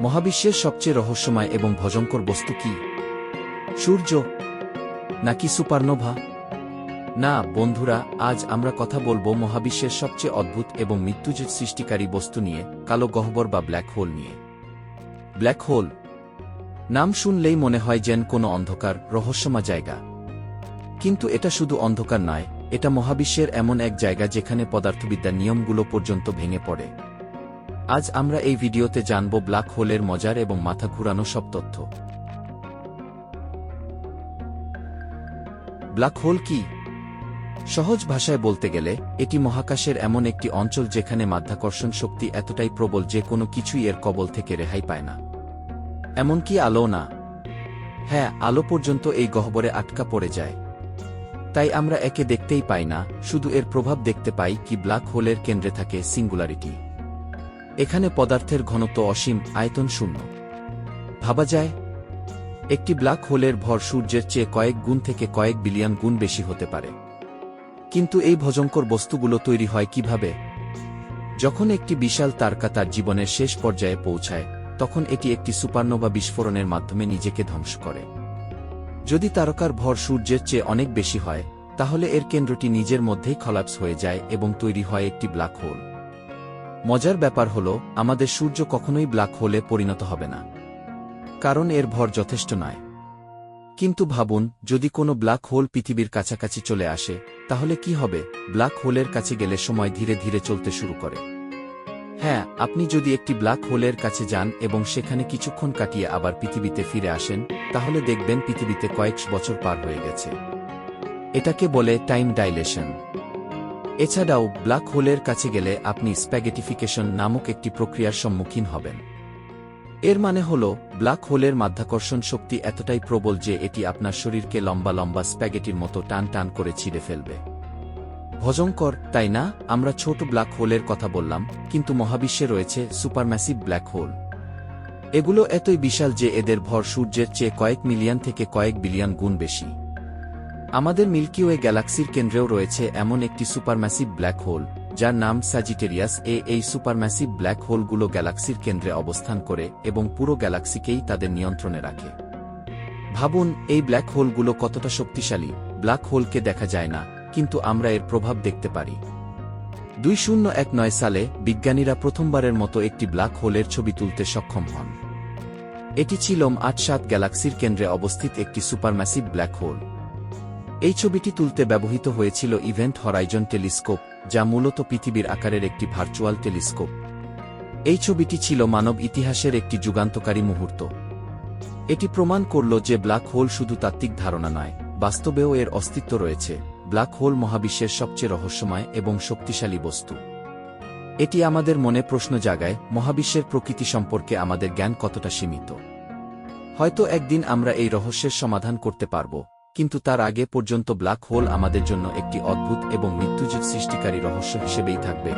মহাবিশ্বের সবচেয়ে রহস্যময় এবং ভজঙ্কর বস্তু কি? সূর্য? নাকি সুপারনোভা? না, বন্ধুরা, আজ আমরা কথা বলব মহাবিশ্বের সবচেয়ে অদ্ভুত এবং মৃত্যুজের সৃষ্টিকারী বস্তু নিয়ে, কালো গহ্বর বা ব্ল্যাক হোল নিয়ে। Black hole. নাম শুনলেই মনে হয় যেন কোনো অন্ধকার, রহস্যময় জায়গা। কিন্তু এটা শুধু অন্ধকার নয়, এটা মহাবিশ্বের এমন এক জায়গা যেখানে পদার্থবিদ্যার নিয়মগুলো পর্যন্ত ভেঙে পড়ে। আজ আমরা এই ভিডিওতে জানব ব্ল্যাক হোলের মজার এবং মাথা ঘুরানো সব তথ্য। ব্ল্যাক হোল কি? সহজ ভাষায় বলতে গেলে, এটি মহাকাশের এমন একটি অঞ্চল যেখানে মাধ্যাকর্ষণ শক্তি এতটাই প্রবল যে কোনো কিছুই এর কবল থেকে রেহাই পায় না। এমনকি আলো না? হ্যাঁ আলো পর্যন্ত এই গহ্বরে আটকা পড়ে যায়। তাই আমরা একে দেখতেই পাই না, শুধু এর প্রভাব দেখতে পাই কি ব্ল্যাক হোলের কেন্দ্রে থাকে সিঙ্গুলারিটি। এখানে পদার্থের ঘনত্ব অসীম, আয়তন শূন্য। ভাবা যায়, একটি ব্ল্যাক হোলের ভর সূর্যের চেয়ে কয়েক গুণ থেকে কয়েক বিলিয়ন গুণ বেশি হতে পারে। কিন্তু এই ভজঙ্কর বস্তুগুলো তৈরি হয় কীভাবে? যখন একটি বিশাল তারকা তার জীবনের শেষ পর্যায়ে পৌঁছায়, তখন এটি একটি সুপারনোভা বিস্ফোরণের মাধ্যমে নিজেকে ধ্বংস করে। যদি তারকার ভর সূর্যের চেয়ে অনেক বেশি হয়, তাহলে এর কেন্দ্রটি নিজের মধ্যেই খলাপস হয়ে যায় এবং তৈরি হয় একটি ব্ল্যাক হোল। মজার ব্যাপার হল, আমাদের সূর্য কখনোই ব্ল্যাক হোলে পরিণত হবে না। কারণ এর ভর যথেষ্ট নয়। কিন্তু ভাবুন, যদি কোনো ব্ল্যাক হোল পৃথিবীর কাছাকাছি চলে আসে, তাহলে কি হবে? ব্ল্যাক হোলের কাছে গেলে সময় ধীরে ধীরে চলতে শুরু করে। হ্যাঁ আপনি যদি একটি ব্ল্যাক হোলের কাছে যান এবং সেখানে কিছুক্ষণ কাটিয়ে আবার পৃথিবীতে ফিরে আসেন, তাহলে দেখবেন পৃথিবীতে কয়েক বছর পার হয়ে গেছে। এটাকে বলে টাইম ডাইলেশন। এছাড়াও, ব্ল্যাক হোলের কাছে গেলে আপনি স্প্যাগেটিফিকেশন নামক একটি প্রক্রিয়ার সম্মুখীন হবেন। এর মানে হল, ব্ল্যাক হোলের মাধ্যাকর্ষণ শক্তি এতটাই প্রবল যে এটি আপনার শরীরকে লম্বা লম্বা স্প্যাগেটির মতো টান টান করে ছিঁড়ে ফেলবে। ভজঙ্কর তাই না? আমরা ছোট ব্ল্যাক হোলের কথা বললাম, কিন্তু মহাবিশ্বে রয়েছে সুপারম্যাসিভ ব্ল্যাক হোল। এগুলো এতই বিশাল যে এদের ভর সূর্যের চেয়ে কয়েক মিলিয়ন থেকে কয়েক বিলিয়ন গুণ বেশি। আমাদের মিল্কিওয়ে গ্যালাক্সির কেন্দ্রেও রয়েছে এমন একটি সুপারম্যাসিভ ব্ল্যাক হোল, যার নাম স্যাজিটেরিয়াস এ এই সুপারম্যাসিভ ব্ল্যাক হোলগুলো গ্যালাক্সির কেন্দ্রে অবস্থান করে এবং পুরো গ্যালাক্সিকেই তাদের নিয়ন্ত্রণে রাখে। ভাবুন, এই ব্ল্যাক হোলগুলো কতটা শক্তিশালী, ব্ল্যাক হোলকে দেখা যায় না, কিন্তু আমরা এর প্রভাব দেখতে পারি। দুই শূন্য এক নয় সালে বিজ্ঞানীরা প্রথমবারের মতো একটি ব্ল্যাক হোলের ছবি তুলতে সক্ষম হন। এটি ছিল আট সাত গ্যালাক্সির কেন্দ্রে অবস্থিত একটি সুপারম্যাসিভ ব্ল্যাক হোল। এই ছবিটি তুলতে ব্যবহৃত হয়েছিল ইভেন্ট হরাইজন টেলিস্কোপ, যা মূলত পৃথিবীর আকারের একটি ভার্চুয়াল টেলিস্কোপ। এই ছবিটি ছিল মানব ইতিহাসের একটি যুগান্তকারী মুহূর্ত। এটি প্রমাণ করল যে ব্ল্যাক হোল শুধু তাত্ত্বিক ধারণা নয়, বাস্তবেও এর অস্তিত্ব রয়েছে। ব্ল্যাক হোল মহাবিশ্বের সবচেয়ে রহস্যময় এবং শক্তিশালী বস্তু। এটি আমাদের মনে প্রশ্ন জাগায়, মহাবিশ্বের প্রকৃতি সম্পর্কে আমাদের জ্ঞান কতটা সীমিত? হয়তো একদিন আমরা এই রহস্যের সমাধান করতে পারব। কিন্তু তার আগে পর্যন্ত ব্ল্যাক হোল আমাদের জন্য একটি অদ্ভুত এবং মৃত্যুজীব সৃষ্টিকারী রহস্য হিসেবেই থাকবে।